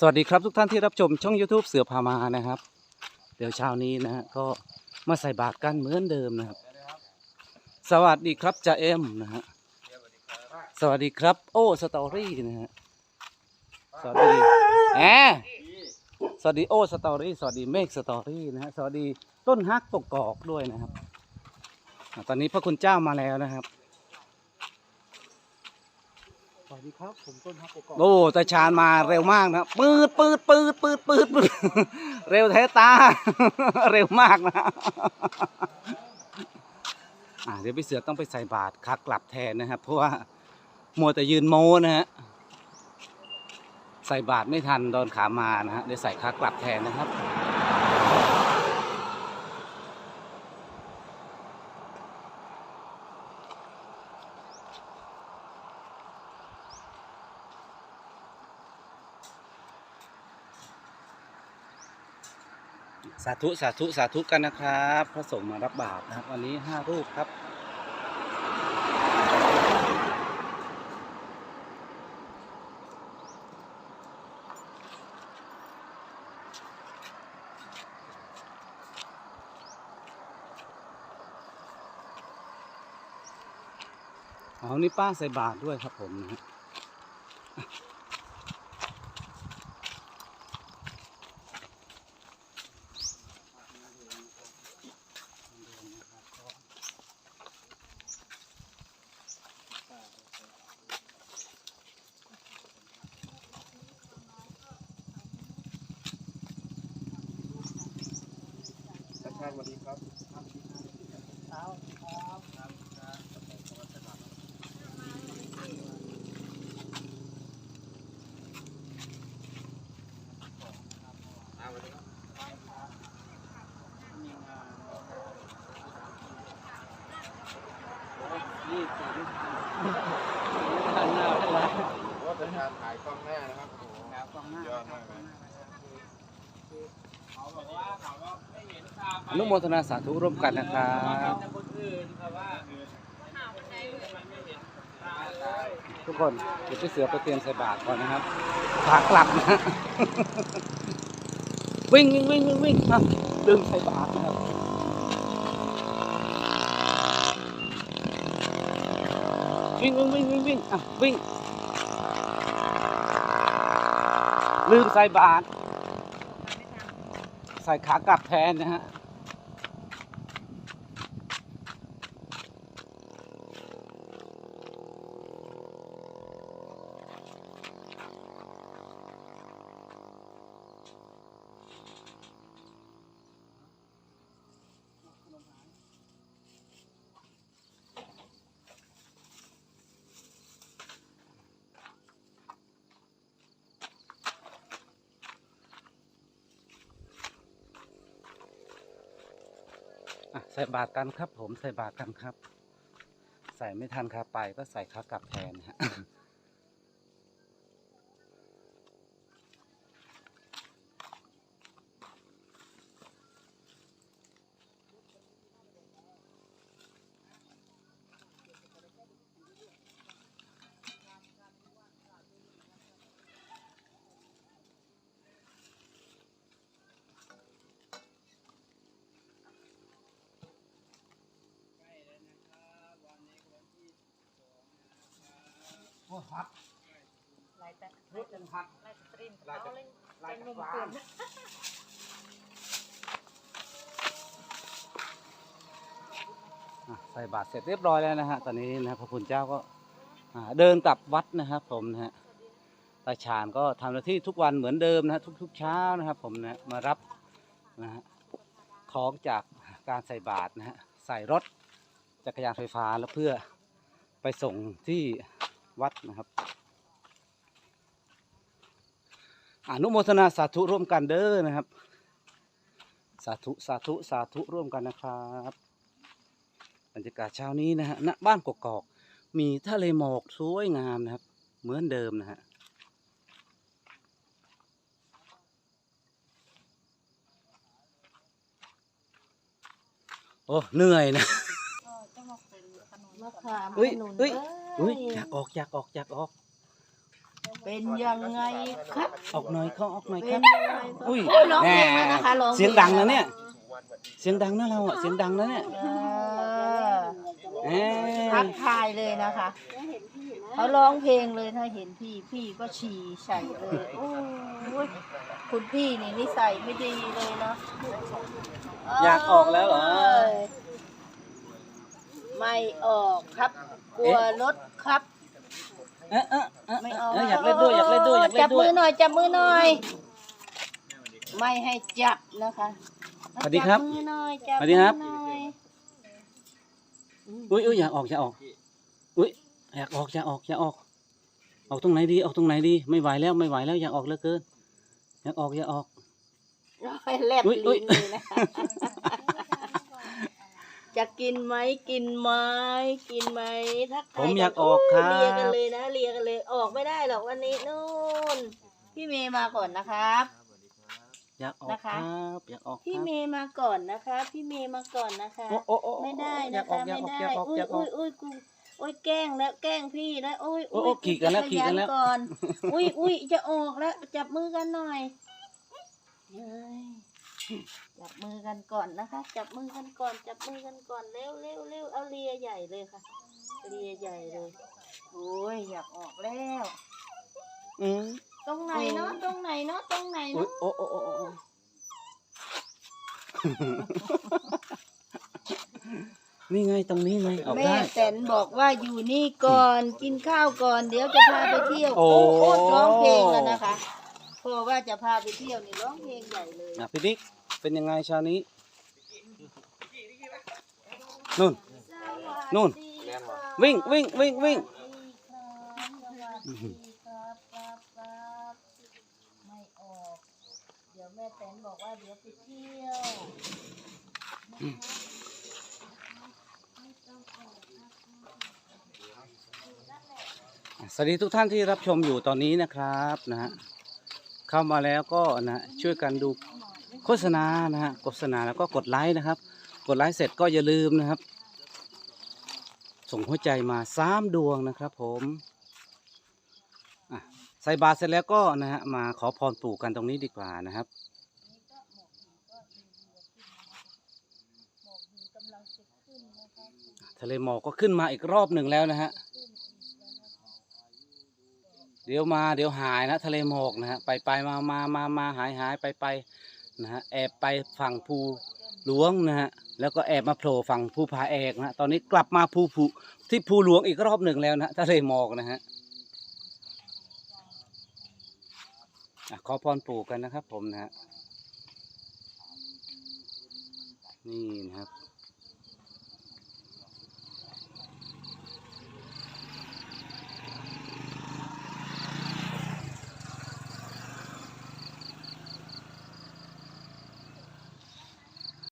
สวัสดีครับทุกท่านที่รับชมช่อง YouTube เสือพามานะครับ เดี๋ยวเช้านี้นะฮะก็มาใส่บาตรกันเหมือนเดิมนะครับ สวัสดีครับจ่าเอ็มนะฮะสวัสดีครับ โอ้สตอรี่นะฮะสวัสดีแหมสวัสดีโอ้สตอรี่สวัสดีเมฆสตอรี่นะฮะสวัสดีต้นฮักกกอกด้วยนะครับ ตอนนี้พระคุณเจ้ามาแล้วนะครับ ส วัสดีครับ ผมต้นฮักกกอกโอ้ตาชาญมาเร็วมากนะปืดปืดปืดปืดปืดปืดเร็วแท้ตา เร็วมากนะอ่าเดี๋ยวพี่เสือต้องไปใส่บาตรขากลับแทนนะครับ เพราะว่ามัวแต่ยืนโม้นะฮะใส่บาตรไม่ทันตอนขามานะฮะเดี๋ยวใส่ขากลับแทนนะครับ สาธุสาธุสาธุกันนะครับ พระสงฆ์มารับบาตรนะครับ วันนี้ห้ารูปครับอ๋อนี่ป้าใส่บาตรด้วยครับผมนะฮะ ชัดชาติสวัสดีครับนี่ใส่ไม่ทันไม่ทันหน้าไม่ทันว่าเป็นการถ่ายกล้องหน้านะครับโอ้โหครับกล้องหน้ายอดมากเลย อนุโมทนาสาธุร่วมกันนะครับทุกคนเดี๋ยวพี่เสือไปเตรียมใส่บาตรก่อนนะครับขากลับนะ วิ่งวิ่งวิ่งวิ่งวิ่งอะลืมใส่บาตรนะครับวิ่งวิ่งวิ่งวิ่งวิ่งอะวิ่งลืมใส่บาตร ใส่ขากลับแทนนะฮะ ใส่บาตรกันครับผมใส่บาตรกันครับ ใส่ไม่ทันขาไปก็ใส่ขากลับแทนฮะ โอ้ฮัด ลายแต่ เฮ้ยจังฮัด ลายสตรีมเขาเลย ลาย เป็น ตะมุมกเปลี่วายนนอะใส่บาตรเสร็จเรียบร้อยแล้วนะฮะ ตอนนี้นะพระคุณเจ้าก็อ่าเดินกลับวัดนะครับ ผมนะฮะตาชาญก็ทำหน้าที่ทุกวันเหมือนเดิมนะฮะทุกๆเช้านะครับ ผมนะมารับนะฮะของจากการใส่บาตรนะฮะใส่รถจักรยานไฟฟ้าแล้วเพื่อไปส่งที่ วัดนะครับอนุโมทนาสาธุร่วมกันเด้อนะครับ สาธุสาธุสาธุร่วมกันนะครับบรรยากาศเช้านี้นะฮะณบ้านกกอกมีทะเลหมอกสวยงามนะครับ เหมือนเดิมนะฮะโอ้เหนื่อยนะจะมาเป็นขนม มะขามเฮ้ยขนุนเฮ้ยเอ้อุ้ยยอยากออกอยากออกอยากออกจะมเป็นยังไงครับออกหน่อยเขาออกหน่อยคเป็รันบ ยังไงครับอุ้ยโอ้ยร้องแหเพมลงแล้วนะคะร้องพลเสียงดังนะเนี่ย เสียงดังนะเราอะเสียงดังนะเนี่ยเออเอ้ยทักทายเลยนะคะเขาร้องเพลงเลยถ้าเห็นพี่พี่ก็ฉี่ใส่เลยโอ้ยคุณพี่นี่นิสัยไม่ดีเลยเนาะอยากออกแล้วเหรอ ไม่ออกครับ กลัวรถครับ เอ๊ะเอ๊ะเอ๊ะไม่ออกเอ๊ะอยากเล่นด้วยอยากเล่นด้วยอยากเล่จับนด้วมืยอหน่อยจับมือหน่อย ไม่ให้จับนะคะสวัสดีครับจัมือหน่อยจับสวัสดีครับ มือหน่อยอุ้ยอุ้ยอยากออกอยากออกอุ้ยอยากออกอยากออกอยากออก ออกตรงไหนดีออกตรงไหนดี ไม่ไหวแล้วไม่ไหวแล้วอยากออกเหลือเกินอยากออกอยากออกไปแลบอุ๊ยอุ๊ยลิ้นเลยนะ จะกินไหมกินไหมกินไหมทักทผมอยากออกครับโเลียกันเลยนะเลียกันเลยออกไม่ได้หรอกวันนี้นู่นพี่เมย์มาก่อนนะครับ อยากออกนะคคะรับอยากออกคพี่รับเมย์มาก่อนนะคะ พี่เมย์มาก่อนนะคะ โอ้โอ้โอ้ไม่ได้อยานะกออคะกอยากไม่ออกได้อยากออกอุ้อยยากออุ้อยกอุ้ยกูโอ้ยแกล้งแล้วแกล้งพี่แล้วโอ้ยโอ้โอ้ขี่กันแล้วขี่กันแล้วจัรยาก่อนอุ้ยอุ้ยจะออกแล้วจับมือกันหน่อยเย้ย จับมือกันก่อนนะคะ จับมือกันก่อน จับมือกันก่อนเร็วเร็วเร็วเอาเลียใหญ่เลยค่ะเลียใหญ่เลยโอ้ยอยากออกแล้วอืมตรงไหนเนาะตรงไหนเนาะตรงไหนอุ๊ยเนาะโอ้โอ้โอ้โอ้โอ้นี่ไงตรงนี้ไงออกแม่ได้ แตนบอกว่าอยู่นี่ก่อนกินข้าวก่อน เดี๋ยวจะพาไปเที่ยวโอ้ โอ้ร้องเพลงแล้วนะคะเพราะว่าจะพาไปเที่ยวนี่ร้องเพลงใหญ่เลยอะพี่ดิ๊กเป็นยังไงเชานี้นู่น นู่น วิ่งวิ่งวิ่งวิ่งไม่ออก เดี๋ยวแม่แตนบอกว่าเดี๋ยวไปเที่ยวสวัสดีทุกท่านที่รับชมอยู่ตอนนี้นะครับนะฮะ เข้ามาแล้วก็นะช่วยกันดูโฆษณานะฮะโฆษณาแล้วก็กดไลค์นะครับ กดไลค์เสร็จก็อย่าลืมนะครับ ส่งหัวใจมาสามดวงนะครับ ผมใส่บาตรเสร็จแล้วก็นะฮะมาขอพรปู่กันตรงนี้ดีกว่านะครับทะเลหมอกก็ขึ้นมาอีกรอบหนึ่งแล้วนะฮะ เดี๋ยวมาเดี๋ยวหายนะทะเลหมอกนะฮะไปไปมามามามาหายหายไปไปนะฮะแอบไปฝั่งภูหลวงนะฮะแล้วก็แอบมาโผล่ฝั่งภูผาแอกนะฮะตอนนี้กลับมาภูภูที่ภูหลวงอีกรอบหนึ่งแล้วนะฮะทะเลหมอกนะฮะอะขอพรปู่กันนะครับผมนะฮะนี่นะครับ